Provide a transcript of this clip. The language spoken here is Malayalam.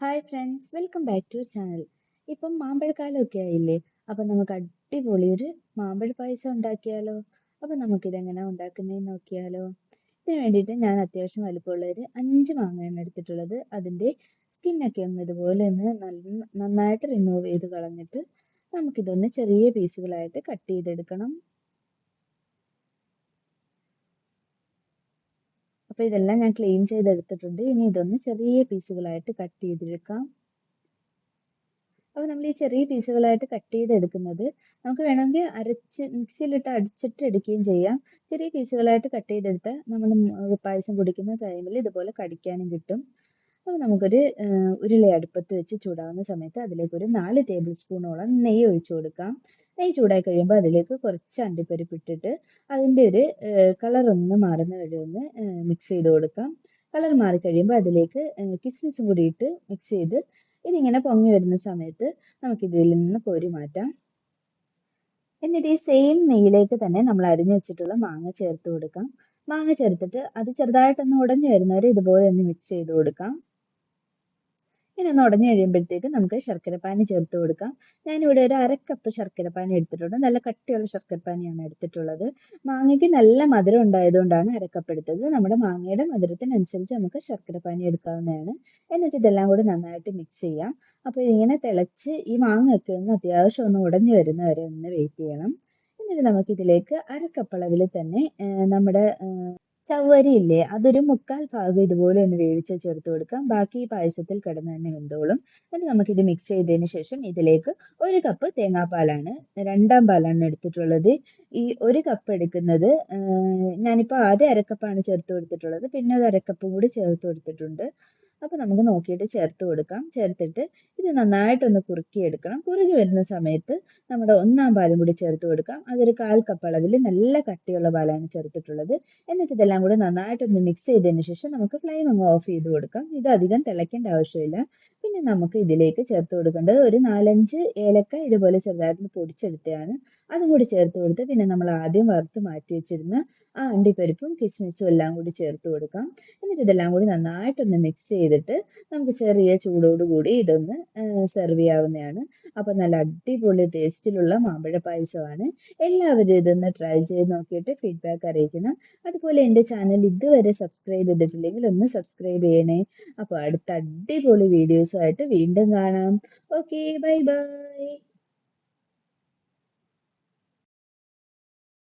Hi friends welcome back to channel ഇപ്പം മാമ്പഴക്കാലമൊക്കെ ആയില്ലേ? അപ്പം നമുക്ക് അടിപൊളി ഒരു മാമ്പഴ പായസം ഉണ്ടാക്കിയാലോ? അപ്പം നമുക്കിതെങ്ങനെ ഉണ്ടാക്കുന്നതെന്ന് നോക്കിയാലോ? ഇതിന് വേണ്ടിയിട്ട് ഞാൻ അത്യാവശ്യം വലുപ്പമുള്ള ഒരു അഞ്ച് മാങ്ങയാണ് എടുത്തിട്ടുള്ളത്. അതിന്റെ സ്കിന്നൊക്കെ ഒന്ന് ഇതുപോലെ ഒന്ന് നന്നായിട്ട് റിമൂവ് ചെയ്ത് കളഞ്ഞിട്ട് നമുക്കിതൊന്ന് ചെറിയ പീസുകളായിട്ട് കട്ട് ചെയ്തെടുക്കണം. അപ്പോൾ ഇതെല്ലാം ഞാൻ ക്ലീൻ ചെയ്തെടുത്തിട്ടുണ്ട്. ഇനി ഇതൊന്ന് ചെറിയ പീസുകളായിട്ട് കട്ട് ചെയ്തെടുക്കാം. അപ്പോൾ നമ്മൾ ഈ ചെറിയ പീസുകളായിട്ട് കട്ട് ചെയ്തെടുക്കുന്നത് നമുക്ക് വേണമെങ്കിൽ അരച്ച് മിക്സിയിലിട്ട് അടിച്ചിട്ട് എടുക്കുകയും ചെയ്യാം. ചെറിയ പീസുകളായിട്ട് കട്ട് ചെയ്തെടുത്താൽ നമ്മൾ പായസം കുടിക്കുന്ന ടൈമിൽ ഇതുപോലെ കടിക്കാനും കിട്ടും. അപ്പോൾ നമുക്കൊരു ഉരുളി അടുപ്പത്ത് വെച്ച് ചൂടാവുന്ന സമയത്ത് അതിലേക്ക് ഒരു നാല് ടേബിൾ സ്പൂണോളം നെയ്യ് ഒഴിച്ചു കൊടുക്കാം. നെയ്യ് ചൂടായി കഴിയുമ്പോൾ അതിലേക്ക് കുറച്ച് അണ്ടിപ്പരിപ്പ് ഇട്ടിട്ട് അതിന്റെ ഒരു കളർ ഒന്ന് മാറുന്ന വരെ ഒന്ന് മിക്സ് ചെയ്ത് കൊടുക്കാം. കളർ മാറി കഴിയുമ്പോൾ അതിലേക്ക് കിസ്മിസും കൂടി ഇട്ട് മിക്സ് ചെയ്ത് ഇതിങ്ങനെ പൊങ്ങി വരുന്ന സമയത്ത് നമുക്കിതിൽ നിന്ന് കോരി മാറ്റാം. എന്നിട്ട് ഈ സെയിം നെയ്യിലേക്ക് തന്നെ നമ്മൾ അരിഞ്ഞു വെച്ചിട്ടുള്ള മാങ്ങ ചേർത്ത് കൊടുക്കാം. മാങ്ങ ചേർത്തിട്ട് അത് ചെറുതായിട്ടൊന്ന് ഉടഞ്ഞു വരുന്നവരെ ഇതുപോലെ ഒന്ന് മിക്സ് ചെയ്ത് കൊടുക്കാം. ഇനി ഉടഞ്ഞു കഴിയുമ്പോഴത്തേക്ക് നമുക്ക് ശർക്കരപ്പാനി ചേർത്ത് കൊടുക്കാം. ഞാനിവിടെ ഒരു അര കപ്പ് ശർക്കരപ്പാനി എടുത്തിട്ടുണ്ട്. നല്ല കട്ടിയുള്ള ശർക്കരപ്പാനിയാണ് എടുത്തിട്ടുള്ളത്. മാങ്ങയ്ക്ക് നല്ല മധുരം ഉണ്ടായതുകൊണ്ടാണ് അര കപ്പ് എടുത്തത്. നമ്മുടെ മാങ്ങയുടെ മധുരത്തിനനുസരിച്ച് നമുക്ക് ശർക്കരപ്പാനി എടുക്കാവുന്നതാണ്. എന്നിട്ട് ഇതെല്ലാം കൂടി നന്നായിട്ട് മിക്സ് ചെയ്യാം. അപ്പോൾ ഇങ്ങനെ തിളച്ച് ഈ മാങ്ങയൊക്കെ ഒന്ന് അത്യാവശ്യം ഒന്ന് ഉടഞ്ഞു വരുന്ന വരെ ഒന്ന് വെയിറ്റ് ചെയ്യണം. എന്നിട്ട് നമുക്ക് ഇതിലേക്ക് അര കപ്പ് അളവിൽ തന്നെ നമ്മുടെ ചവ്വരി ഇല്ലേ അതൊരു മുക്കാൽ ഭാഗം ഇതുപോലെ ഒന്ന് വേവിച്ച് ചേർത്ത് കൊടുക്കാം. ബാക്കി ഈ പായസത്തിൽ കിടന്ന് തന്നെ വെന്തോളും. എന്നിട്ട് നമുക്കിത് മിക്സ് ചെയ്തതിന് ശേഷം ഇതിലേക്ക് ഒരു കപ്പ് തേങ്ങാപ്പാലാണ് രണ്ടാം പാലാണ് എടുത്തിട്ടുള്ളത്. ഈ ഒരു കപ്പ് എടുക്കുന്നത് ഞാനിപ്പോൾ ആദ്യം അരക്കപ്പാണ് ചേർത്ത് കൊടുത്തിട്ടുള്ളത്. പിന്നെ അത് അരക്കപ്പും കൂടി ചേർത്ത് കൊടുത്തിട്ടുണ്ട്. അപ്പോൾ നമുക്ക് നോക്കിയിട്ട് ചേർത്ത് കൊടുക്കാം. ചേർത്തിട്ട് ഇത് നന്നായിട്ടൊന്ന് കുറുക്കിയെടുക്കണം. കുറുകി വരുന്ന സമയത്ത് നമ്മുടെ ഒന്നാം പാലും കൂടി ചേർത്ത് കൊടുക്കാം. അതൊരു കാൽ കപ്പ് അളവിൽ നല്ല കട്ടിയുള്ള പാലാണ് ചേർത്തിട്ടുള്ളത്. എന്നിട്ട് ഇതെല്ലാം കൂടി നന്നായിട്ടൊന്ന് മിക്സ് ചെയ്തതിന് ശേഷം നമുക്ക് ഫ്ലെയിം അങ്ങ് ഓഫ് ചെയ്ത് കൊടുക്കാം. ഇത് അധികം തിളയ്ക്കേണ്ട ആവശ്യമില്ല. പിന്നെ നമുക്ക് ഇതിലേക്ക് ചേർത്ത് കൊടുക്കേണ്ടത് ഒരു നാലഞ്ച് ഏലക്ക ഇതുപോലെ ചെറുതായിട്ട് പൊടിച്ചെടുത്തതാണ്. അതും കൂടി ചേർത്ത് കൊടുത്ത് പിന്നെ നമ്മൾ ആദ്യം വറുത്ത് മാറ്റി വെച്ചിരുന്ന ആ അണ്ടിപ്പരിപ്പും കിസ്മിസും എല്ലാം കൂടി ചേർത്ത് കൊടുക്കാം. എന്നിട്ട് ഇതെല്ലാം കൂടി നന്നായിട്ടൊന്ന് മിക്സ് ചെയ്തിട്ട് നമുക്ക് ചെറിയ ചൂടോടുകൂടി ഇതൊന്ന് സെർവ് ചെയ്യാവുന്നതാണ്. അപ്പോൾ നല്ല അടിപൊളി ടേസ്റ്റിലുള്ള മാമ്പഴ പായസമാണ്. എല്ലാവരും ഇതൊന്ന് ട്രൈ ചെയ്ത് നോക്കിയിട്ട് ഫീഡ്ബാക്ക് അറിയിക്കണം. അതുപോലെ എന്റെ ചാനൽ ഇതുവരെ സബ്സ്ക്രൈബ് ചെയ്തിട്ടില്ലെങ്കിൽ ഒന്ന് സബ്സ്ക്രൈബ് ചെയ്യണേ. അപ്പോൾ അടുത്ത അടിപൊളി വീഡിയോസുമായിട്ട് വീണ്ടും കാണാം. Okay bye bye